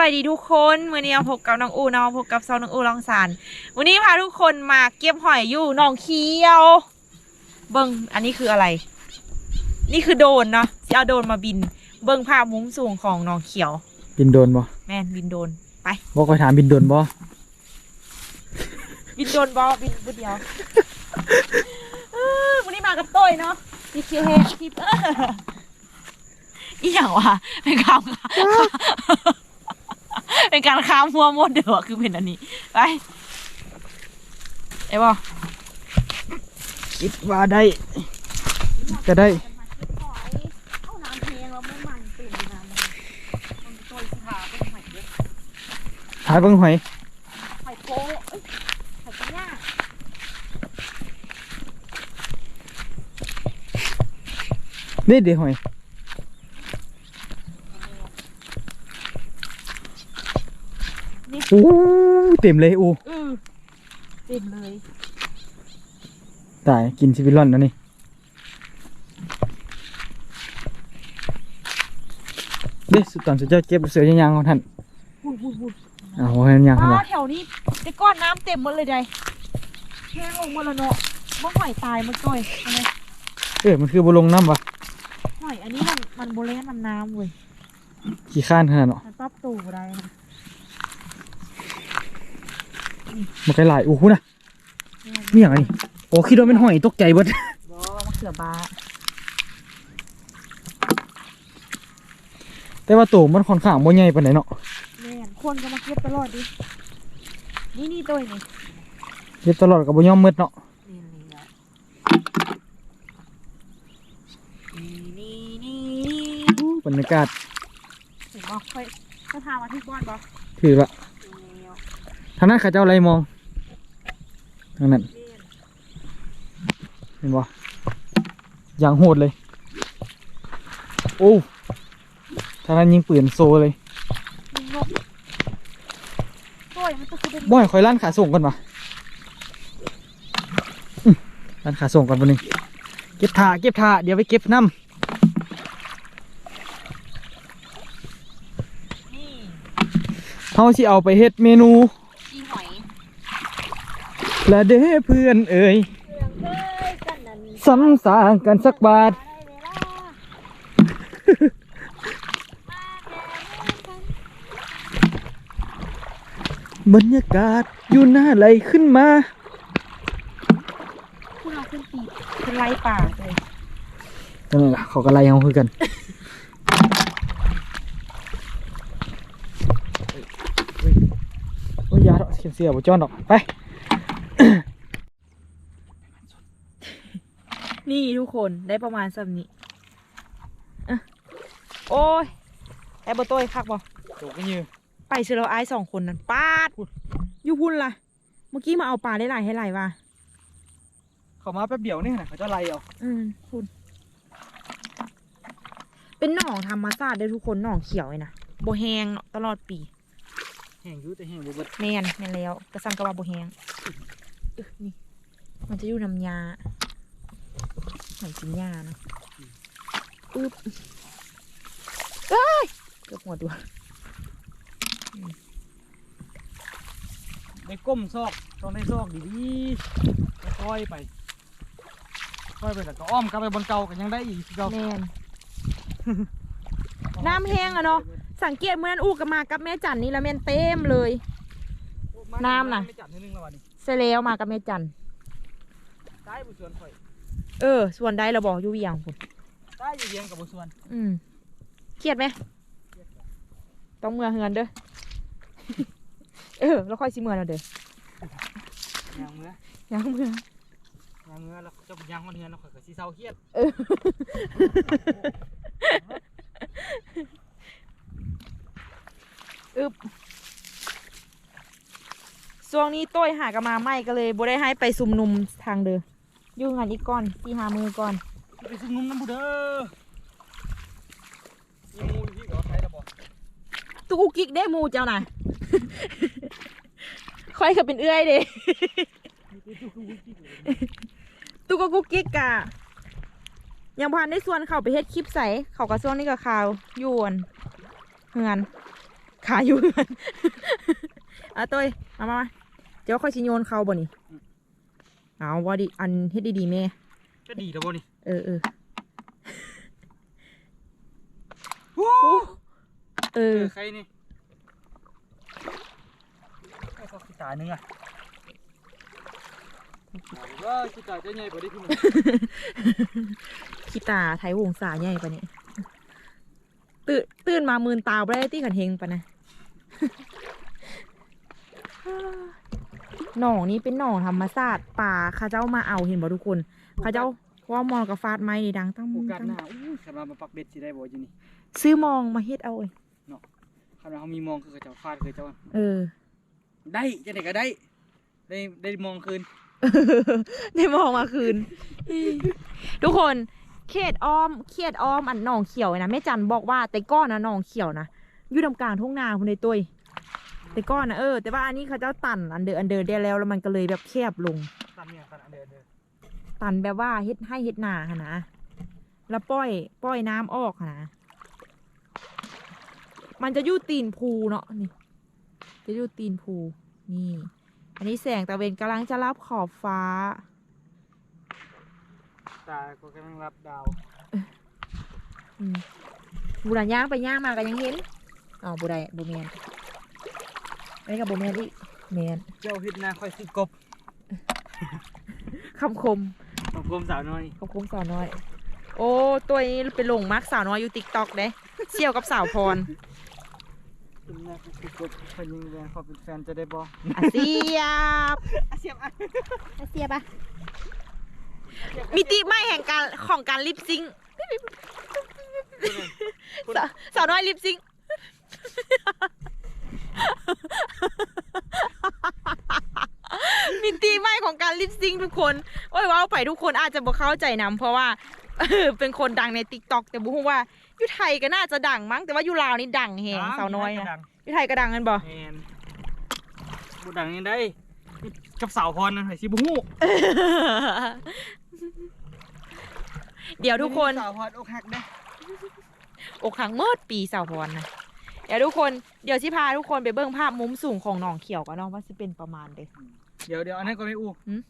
บายดีทุกคนวันนี้มาพบกับน้องอูเนาะพบกับซองน้องอูลองสารวันนี้พาทุกคนมาเก็บหอยอยู่หนองเคียว เบิ้งอันนี้คืออะไร นี่คือโดรนเนาะสิเอาโดรนมาบิน เบิ้งภาพมุมสูงของหนองเขียว บินโดนบ่แม่นบินโดรนไปบอกคอยถามบินโดนบ่บินโดรนบอบินบุดเดียวเออวันนี้มากับต้อยเนาะพี่คิวเฮพี่เอออีหยังวะเป็นคำ เป็นการค้ามัวมดเดี๋ยวคือเป็นอันนี้ ไปไอ้บอคิดว่าได้ก็ได้เอายเบิ่งหอยหอยโป๊หอยกระย่างนี่เดี๋ยวหอย โอ้เต็มเลยอูอือเต็มเลยตายกินชีวิตร่อนแล้วนี่เด้สุดตอนสุดเจ้าเก็บเสือยังๆของท่านบุดบุดบุดอ้าวให้มันยังอ๋หั่นอบ่แถวนี้แต่ก้อนน้ำเต็มหมดเลยใดแห้งลงหมดแล้วเนาะเมื่อหอยตายมันก่อยเห็นไหมเออมันคือบ่ลงน้ำบ่หอยอันนี้มันมันโบเลนมันน้ำเว้ยขี้ข้านขนาดเนาะมันปรับตัวได้นะ มันไกลหลายอู้หูนะมีหยังอันนี้โอ้คิดว่าเป็นหอยตกใจเบิดบอมะเขือบาแต่ว่าโตมันค่อนข้างบ่ใหญ่ปานใดเนาะแม่นคนก็มาเก็บตลอดดินี่นี่ตัวนี่เก็บตลอดก็บ่ยอมมืดเนาะนี่นี่แหละนี่นี่นี่อู้บรรยากาศเห็นบ่ค่อยจะพามาที่บ้านบ่ถือละแล้ว ทางนั้นเข้าเจ้าอะไรมองทางนั้นเห็นบ่อย่างโหดเลย โอ้ทางนั้นยิงปืนโซเลยนโอ้ยมันจะคือเป็นบ่อยคอยลั่นขาส่งก่อนวะลั่นขาส่งก่อนวันนึงเก็บถาเก็บถาเดี๋ยวไปเก็บน้ำเขาสิเอาไปเฮ็ดเมนู และเด้อเพื่อนเอ่ยเครื่องเคยกันนั่นซ้ำสร้างกันสักบาทได้เวลามาแก่กันบรรยากาศอยู่หน้าไหลขึ้นมาพวกเราขึ้นปีกเป็นไรป่าเลยนั่นแหละเขาก็ไล่เอาคือกันโอ้ยอยาดอกเสียเสียบ่จ้อนดอกไป นี่ ทุกคนได้ประมาณสัมนี้อะโอ้ยแต่บโต้ยคักบ่โตก็ยือไปเสือเราไอ้ายสองคนนั้นปาดอยู่พุ่นล่ะ เมื่อกี้มาเอาปลาได้หลายให้หลายว่ะเขามาแป๊บเดียวนี่นะเขาจะไล่เอาอืมพุ่นเป็นหนองธรรมชาติได้อทุกคนหนองเขียวเลยนะโบแหงเนาะตลอดปีแห้งอยู่แต่แห้งบ่เบิดแม่นแม่นแล้วกระซังกระบาโบแหงอึนี่มันจะอยู่น้ำยา เหมือนกินยานะอึ๊บเอ้ยเกือบหมดตัวได้ก้มซอกต้องได้ซอกดีๆค่อยๆไป ค่อยไปแล้วก็อ้อมกลับไปบนเก่าก็ยังได้อีกคือเก่าแม่นน้ำแห้งอะเนาะสังเกตเมื่อนั้นอู้กับมากับแม่จันนี่แล้วแม่นเต็มเลย น้ำน่ะไม่จัดให้นึงแล้ววันนี้เสร็จแล้วมากับแม่จันได้บุส่วนข่อย เออ ส่วนใดเราบอกอยู่เวียงคุณได้อยู่เยียงกับบุส่วนอืมเครียดไหม ต้องเมื่อเฮือนเด้อ เออ แล้วค่อยสิเมื่อเราเด้อยางเมื่อยังเมื่อยางเมื่อแล้วจะยางมันเฮือนแล้วข่อยก็สิเศร้าเครียดเอออึบช่วงนี้ต้อยหากนมาไม่ก็เลยบ่ได้ให้ไปซุ่มนุมทางเด้ออ ยู่งานอีกก่อนที่หามือก่อนไปซุ่มนุ่มน้ำบุเด้อมีมูอยู่ที่เหรอใครระบอกตุกุกกิกได้หมูเจ้าน่ะค่อยก็เป็นเอื้อยเด้ตุกกุกกิกกะยังพันได้ส่วนเขาไปเฮ็ดคลิปใส่เขาก็ส่วนนี้กับข่าวอยวนเฮือนขาอยู่เงินอะตัวเอ้ยมามามาเดี๋ยวค่อยชิโยนเขาบ่นี่ เอาว่าดิอันเฮ็ดดีๆแม่ก็ดีแล้วบ่นี่เออเออโอ้เอเอออใครนี่ใครเขาขี้ตาหนึงอะว่าขี้ตาจะใหญ่กว่าได้พี่มึงขี้ตาไทยวงสาใหญ่ปะเนี่ยตื่นตื่นมามืนตาบ่ได้ตี้ขันเฮงปะนะ หนองนี้เป็นหนองธรรมศาสตร์ป่าเข้าเจ้ามาเอาเห็นบ่ทุกคนเข้าเจ้าเพราะว่ามองกับฟาดไม้นี่ดังตั้งโอมุงกาสตั้งหน้าอู้สำหรับมาปักเบ็ดสิได้บ่อยู่นี่ซื้อมองมาเฮ็ดเอาเอ้ยคันว่าเขามีมองคือเขาเจ้าฟาดคือเจ้าเออ ได้จะไหนก็ได้ ได้ได้มองคืนได้มองมาคืน ทุกคนเขตอ้อมเขตอ้อมอันหนองเขียวนะแม่จันบอกว่าแต่ก้อนนะหนองเขียวนะอยู่ตรงกลางทุ่งนาคุณในตุ้ย แต่ก้อนนะเออ แต่ว่าอันนี้เขาเจ้าตันอันเดออันเดอได้แล้วแล้วมันก็เลยแบบแคบลง ตันเนี่ยตันอันเดินเดินตันแบบว่าเฮ็ดให้เฮ็ดนาค่ะนะแล้วปล่อยปล่อยน้ำออกค่ะนะ มันจะอยู่ตีนภูเนาะนี่ จะอยู่ตีนภูนี่ อันนี้แสงตะเวนกำลังจะรับขอบฟ้า ตาก็กำลังรับดาวอืมบูราย่างไปย่างมากันยังเห็นอ๋อบูได้บูเมียน อันนี้กับบูเมียนอีกเมียนเจ้าเฮ็ดหน้าค่อยสิกบคำคมของกรมสาวน้อยคำคมสาวน้อย โอ้ตัวนี้ไปลงมักสาวน้อยอยู่ติ๊กต็อกเด้เสี่ยวกับสาวพรเฮ็ดหน้าค่อยสิกบเพิ่นยิงแรงเขาเป็นแฟนจะได้บ่อาเซียบอาเสียบอะอาเซียบอะมิติใหม่แห่งการของการลิปซิงค์สาวสาวน้อยลิปซิงค์ มิติใหม่ของการลิปซิงค์ทุกคน โอ้ยว้าวไปทุกคนอาจจะบ่เข้าใจนำเพราะว่าเออเป็นคนดังในติ๊กต็อกแต่บุ้งว่าอยู่ไทยก็น่าจะดังมั้งแต่ว่าอยู่ลาวนี่ดังแฮงสาวน้อยนะอยู่ไทยก็ดังกันบ่แมนบ่ดังยังได้ กับสาวพรนั่นให้สิบ่ฮู้เดี๋ยวทุกคนสาวพรอกหักเด้อกหักเมื่อปีสาวพรนะเดี๋ยวทุกคนเดี๋ยวสิพาทุกคนไปเบิ่งภาพมุมสูงของหนองเขียวกันเนาะว่าสิเป็นประมาณเด้ เดี๋ยวเดี๋ยวอันนั้นก็ไม่อู้หืม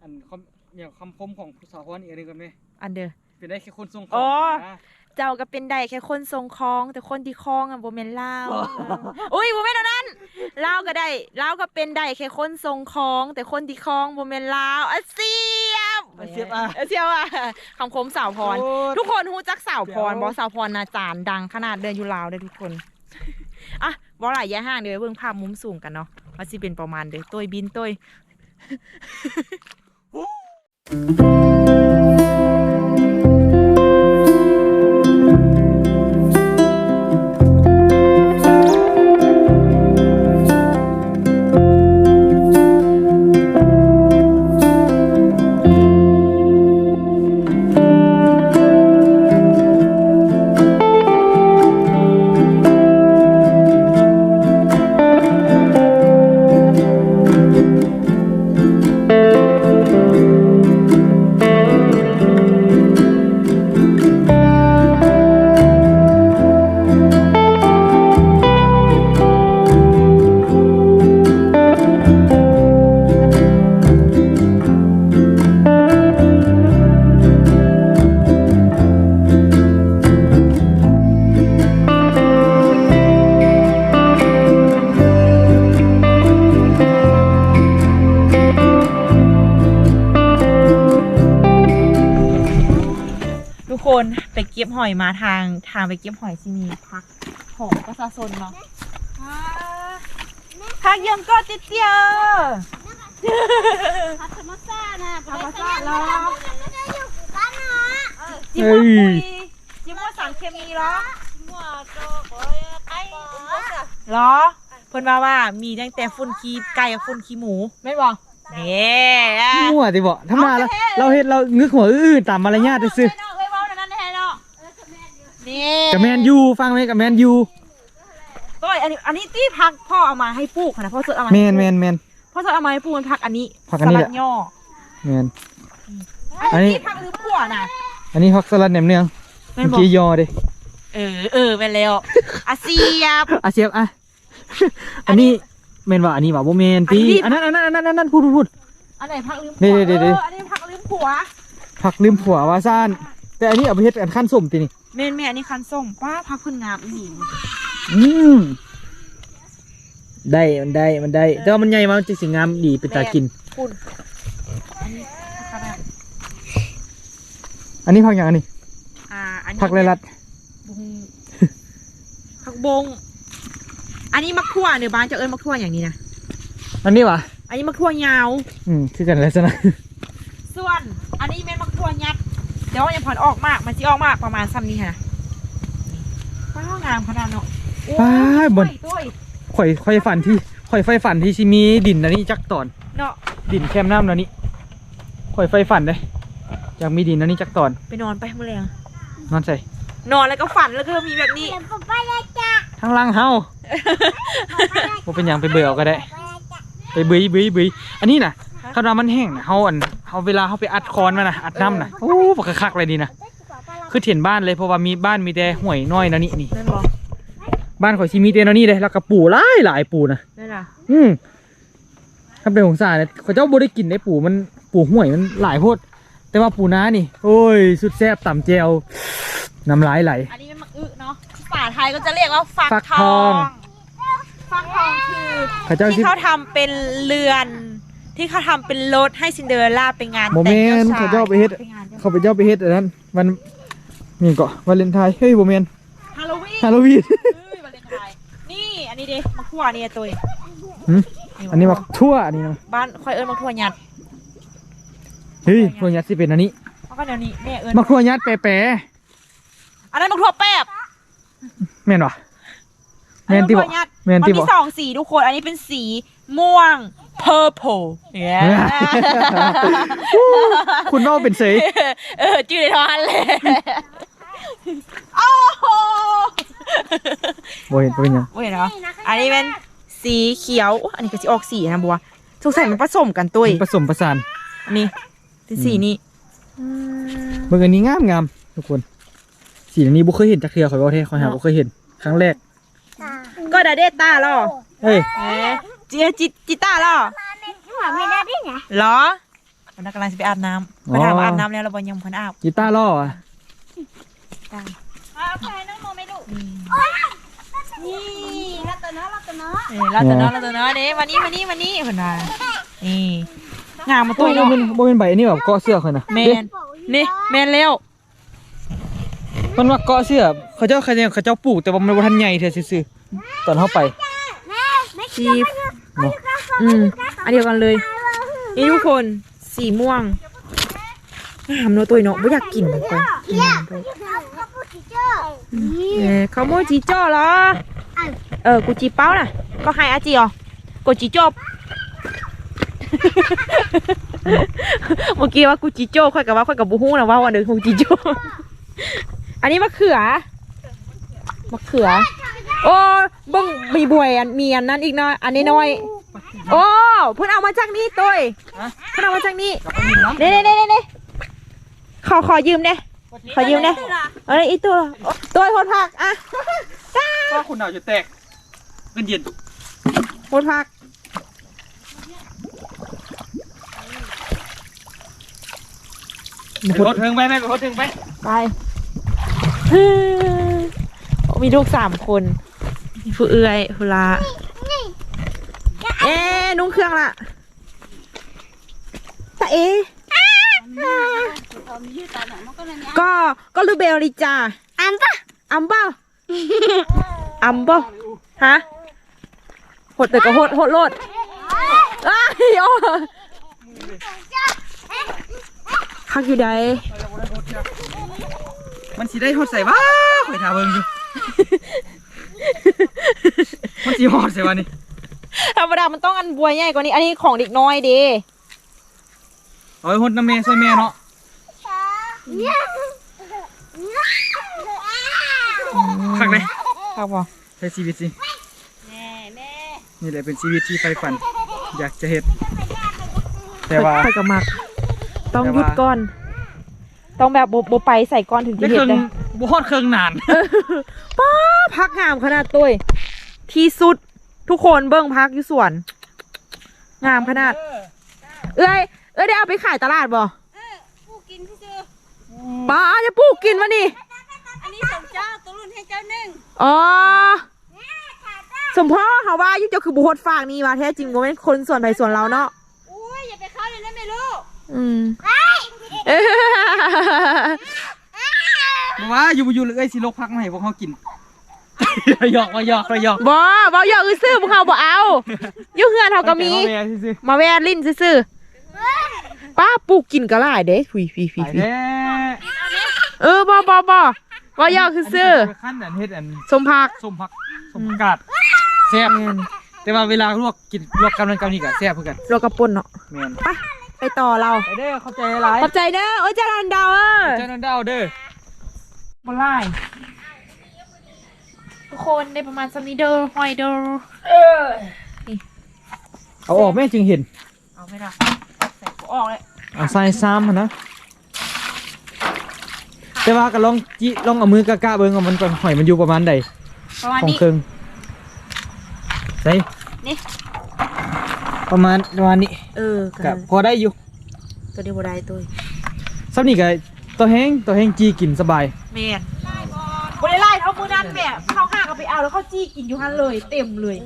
อันคำอย่างคำคมของผู้สาวพรอีกอันหนึงก็ไม่อันเด้อ เป็นได้แค่คนทรงขอ๋อองนะเจ้าก็เป็นได้แค่คนทรงคล้อง แต่คนที่คล้องอะบ่แม่นลาวอุ้ยบ่แม่นอันนั้นลาวก็ได้ลาวก็เป็นได้แค่คนทรงคล้อง แต่คนที่คล้องบ่แม่นลาวอะเสียบอาเสียบอะเสียบอะคำคมสาวพร โอ้ทุกคนฮู้จักสาวพรเดี๋บยวอสาวพรนาจารย์ดังขนาดเดินอยู่ลาวเด้อทุกคน อะบอหลายแย่ห้างเดี๋ยวเบิ่งภาพมุมสูงกันเนาะว่าสิเป็นประมาณเด้อตัวบินตัว หอยมาทางทางไปเก็บหอยที่มีพักของประชาชนเนาะพักยังก็ติดเตียวพักธรรมชาตินะธรรมชาติเรอไม่ได้อยู่บ้าจิ้มว่าปุ๋ยจิ้มว่าสารเคมีเหรอหรอเพิ่นว่าว่ามีตั้งแต่ฝุ่นขี้ไก่กับฝุ่นขี้หมูไม่บอกเนี่ยมั่วติบ่ถ้ามาแล้วเราเฮ็ดเรางึกหัวอื้อตามมารยาทซื่อเนาะเอ้ยเว้านั่นแท้เนาะ นี่ๆกับแมนยูฟังไหมกับแมนยูต้อยอันนี้อันนี้ที่พักพ่อเอามาให้ปลูกค่ะนะพ่อสดเอามาแมให้นปแมลูกนแมน พ่อสดเอามาให้ปลูกมันพักอันนี้ผักอันนี้สแหลัละ ดย่อแมน อัอันนนี้ นี้พักหรือผัวน่ะอันนี้ฮอกสลัดแหนมเนืองแม่เมื่นบอกอกี้ยอเด้เออเออไปแล้วอาเซียบอะเสียบอะ อันนี้เมนว่าอันนี้ว่าโบเมนตีอันนั้นอันนั้นอันนั้นอันนั้นพูดพูดพูด อันไหนพักลืมนี่ผัวเดี๋ยวเดี๋ยว อออันนี้พักลืมผัวผักลืมผัวว่าซ่านแต่อันนี้เอาไปเฮ็ดอันขั้นสมตีนี่ เมนแม่อันนี้คันส้มป้าพักเพิ่นงามอีหลีอืมได้มันได้มันได้ แต่ว่ามันใหญ่มากมันจะสิงามดีเป็นตากิน คุณอันนี้ขนาดอันนี้ผักอย่างอันนี้อ่าอันนี้ผักไรลัดบงผักบง อันนี้มะขั่วเนื้อบ้านจะเอิ้นมะขั่วอย่างนี้นะอันนี้วะอันนี้มะขั่วยาว อืมคือกันแล้วซะนะส่วน อันนี้เป็นมะขั่วยัดเดี๋ยวยังผ่อนออกมาก มันจะออกมากประมาณซ้ำนี้ค่ะป้างามขนาดเนาะโอ้ป้ายบน ตุ้ยข่อยข่อยฝันที่ข่อยไฟฝันที่ชิมีดินอันนี้จักตอน เนาะดินแคมน้ำอันนี้ข่อยไฟฝันเลยอยากมีดินอันนี้จักตอน ไปนอนไปเมื่อแรงนอนใส่นอนแล้วก็ฝันแล้วก็มีแบบนี้เดี๋ยวผมไปเลยจ้ะทั้งล่างเฮาบ่เป็นหยังไปเบื่อเอาก็ได้ ไปเลยจ้ะไปเบื่อเบื่ออันนี้น่ะ คาดว่ามันแห้งน่ะเฮาอันเฮาเวลาเฮาไปอัดคอนมาน่ะอัดน้ำน่ะโอ้ปกคักๆเลยดีนะคือเห็นบ้านเลยเพราะว่ามีบ้านมีแต่ห่วยน้อยนะนี่นี่นั่นบอกบ้านข่อยสิมีแต่นะนี่เลยแล้วก็ปูหลายหลายปูนะนั่นล่ะอืมถ้าเป็นของสาเนี่ยเขาเจ้าบ่ได้กินได้ปูมันปูห่วยมันหลายโพดแต่ว่าปูน้านี่ โอ้ย สุดแซ่บต่ำแจวน้ำลายไหลอันนี้เป็นมะอึเนาะภาษาไทยก็จะเรียกว่าฟักฟักททอองงฟักทองคือเขาเจ้าที่ที่เขาทำเป็นเรือน ที่เขาทำเป็นรถให้ซินเดอเรลล่าไปงานโมเมแต่งนเจ้าชายเขาเจ้าไปเฮ็ดงานเจ้าเขาไปเจ้าไปเฮ็ดอันนั้นมันนี่ก็วาเลนไทน์เฮ้ยโมเมนฮาโลวีนฮาโลวีน เฮ้ยวาเลนไทน์นี่อันนี้ดิมะขั่วนี่ตัวเองหืม อันนี้มาทั่วอันนี้นะบ้านคอยเอิญมะขั่วยัดเฮ้ยพวกยัดสิเป็นอันนี้แล้วก็เดี๋ยวนี้แม่เอิญมาครัวยัดแปรอันนั้นมะขั่วแป๊บๆแม่นวะอันแม่นั้นนติมะบขั่วยัดแม่นมันติบมีสองสีทุกคน อันนี้เป็นสีม่วง purple เนี่ยคุณว่าเป็นเสยเออจืดในท้องเลยโอ้โหบ่เห็นบ่เป็นหยังโอ้ยเนาะอันนี้เป็นสีเขียวอุ๊ยอันนี้ก็จะออกสีนะบัวสงสัยมันผสมกันตุ้ยมันผสมประสานอันนี้เป็นสีนี้เบิ่งอันนี้งามงามทุกคน สีอันนี้บ่เคยเห็นจักเทื่อข่อยบ่แท้ข่อยหาบ่เคยเห็น ครั้งแรก ก็ดาเดต้าหรอเฮ้ย เอ๊ะจิจิจิต้าหรอหัวไม่ได้ดิไงเหรอวันนั้นกำลังจะไปอาบน้ำไปถามว่าอาบน้ำแล้วเราบอยังพันอาบกีตาร์ล่ออะเอาไปน้องโมไม่ดูนี่รัตนะรัตนะเออเราตัวเนาะเราตัวเนาะเด้วันนี้วันนี้วันนี้คนว่านี่งามมาตัตัววนี้เนาะมันบ่เป็นใบอันนี้แบบเกาะเสื้อข่อยนะแมนนี่แมนเร็วมันว่าเกาะเสื้อเขาเจ้าเขาเจ้าเขาเจ้าปลูกแต่ว่ามันบ่ทันใหญ่เท่าซื่อๆตอนเฮาไปแม่ไม่ ชีฟเนาะอืมอันเดียวกันเลย นี่ทุกคนสีม่วงงามเนาะตัวเนาะไม่อยากกินเหมือนกันงามด้วยเอาข้าวปุ้นเจ้านี่เออขโมยจีโจ้เหรอ เออ กูจีเป้าน่ะ ก็ให้อาจีอ๋อกูจีโจ้เมื่อกี้ว่ากูจีโจ้ค่อยกับว่าค่อยกับบูฮู้นะว่าวันหนึ่งกูจีโจ้ อันนี้มะเขือ มะเขือ โอ้เบิ่งมีบวยอันมีอันนั้นอีกเนาะอันนี้น้อย โอ้เพิ่นเอามาจากนี่ตัวเองเพิ่นเอามาจากนี่เน่เน่เน่เน่ขอขอยืมเน่ขอยืมเน่เอ้ยอีตัวตัวโทษพักอะว่าคุณหนาวจะแตกเป็นเย็นโทษพักไปรถเทิงไปแม่ไปรถเทิงไปไปฮึ่มโอ้มีลูกสามคนมี ผู้เอื้อยผู้ลาเอ๊ะนุ่งเครื่องละตาเอ๊ะก็ก็ลูเบลลิจ้าอันปะอัมเบ้าอัมเบ้าฮะหดแต่ก็หดหดโลดอ้ายโอ้คักอยู่ใดมันสิได้ฮอดใส่บ้าข่อยถาเบิ่งอยู่ มันสิฮอดใส่วะนี่ธรรมดามันต้องอันบัวใหญ่กว่านี้ อันนี้ของเด็กน้อยเดีเอาไปฮอดน้ำแม่ช่วยแม่เนาะเนี่ยคักเลยครับบ่ใช้ชีวิตสิแม่แม่นี่แหละเป็นชีวิตที่ใฝ่ฝัน อยากจะเฮ็ดแต่ว่าไปกับมัก ต้องแต่หยุดว่าก่อน ต้องแบบบ่บ่ไปใส่ก้อนถึงจะได้เห็เคนรื่องได้ บ่ฮอดเครื่องนานป้าพักงามขนาดตัวที่สุดทุกคนเบิ้งพักอยู่สวน งามขนาด เอ้ยเอ้ยได้เอาไปขายตลาดบ่เออผู้กินพี่ซื้อป้าจะปลูกกินวะนี่อันนี้สองเจ้าตัวรุ่นให้เจ้าหนึ่งอ๋อสมพ่อเขาว่าอยุ่เจ้าคือบุคคลฝากนี่มาแท้จริงว่าเป็นคนส่วนไผ่ส่วนเราเนาะอุ้ยอย่าไปเข้าเลยนะไม่รู้อืม ว่าอยู่อยู่เลยสิโลกพักมาให้พวกเขากิน หยอกมาหยอกมาหยอกบอบอยอกซื้อพวกเขาบอเอาอยู่เฮือนเขาก็มี แต่ว่าแม่ซื่อมาแวะลิ้นซื่อๆป้าปลูกกินก็หลายเด้ฟุยฟุยๆฟุยไปฟุยแน่เออบอบอบอบอยอกซื่ออันนี้ขั้นอันเฮ็ดอันๆสมพัก ส้มผักส้มผักกาดแซ่บแต่ว่าเวลาลวกกินลวกกำลังกำนี่ก็แซ่บเพื่อกันโลกระปนเนาะแม่นไปไปต่อเรา ไปเด้อเข้าใจหลายขอบใจเด้อโอ้ยเจรันดาวเออเจ้านันดาวเด้อ มาไล่ทุกคนได้ประมาณสมีเดอร์หอยเดอร์เอาออกแม่จึงเห็น เอาไม่ได้ใส่กูออกเลยเอาใส่ซ้ำหั่นนะ แต่ว่าก็ลองจิลองเอามือกะกะเบิ่งว่ามันก่อนหอยมันอยู่ประมาณใดประมาณของนี้เครื่องใส่นี่ประมาณประมาณนี้เออก็พอได้อยู่ตัวเดียวบ่ได้ตัวซับนี่ก็ตัวแห้งตัวแห้งจีกินสบาย แมนบ่ได้ไล่เท่ามือนั้นแม่เข้าห้างก็ไปเอาแล้วเขาจี้กินอยู่หันเลย เต็มเลย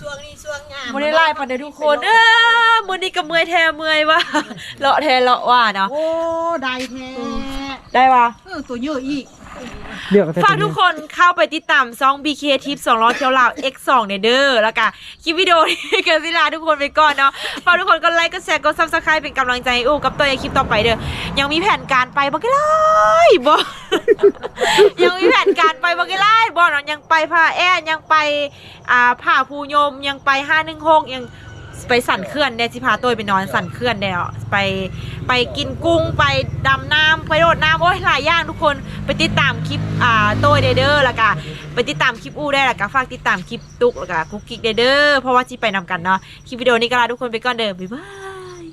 สวงนี่สวงงามบ่ได้ไล่ปันเดทุกคนเออมือนี้ก็เมื่อยแท้เมื่อยว่ะเลาะแท้เลาะว่าเนาะโอ้ได้แท้ได้ว่ะเออตัวเยอะอีก เลือกแต่ฝากตัวทุนี้กคนเข้าไปติดตามซอง BK Tip 2ล้อเที่ยวลาว X2 เนี่ยเด้อแล้วก็คลิปวิดีโอนี้กันสิลาทุกคนไปก่อนเนาะฝากทุกคนก็ไลค์ก็แชร์ก็ Subscribe เป็นกำลังใจให้อู้กับตัวในคลิปต่อไปเด้อยังมีแผนการไปบ่กี่ไล่บ่ยังมีแผนการไปบ่กี่ไล่บ่เนาะยังไปผ้าแอนยังไปอ่าผ้าภูยมยังไป516ยัง ไปสั่นเคลื่อนเนี่ยสิพาตัวไปนอนสั่นเคลื่อนเนี่ยไปไปกินกุ้งไปดำน้ำไปโดดน้ำโอ้ยหลายอย่างทุกคนไปติดตามคลิปอ่าตัวเดเดอร์ละกะไปติดตามคลิปอู้ได้ละกะฝากติดตามคลิปตุกละกะคุกกิ๊กเดเดอร์เพราะว่าที่ไปนำกันเนาะคลิปวิดีโอนี้ก็ลาทุกคนไปก่อนเดิมบ๊ายบาย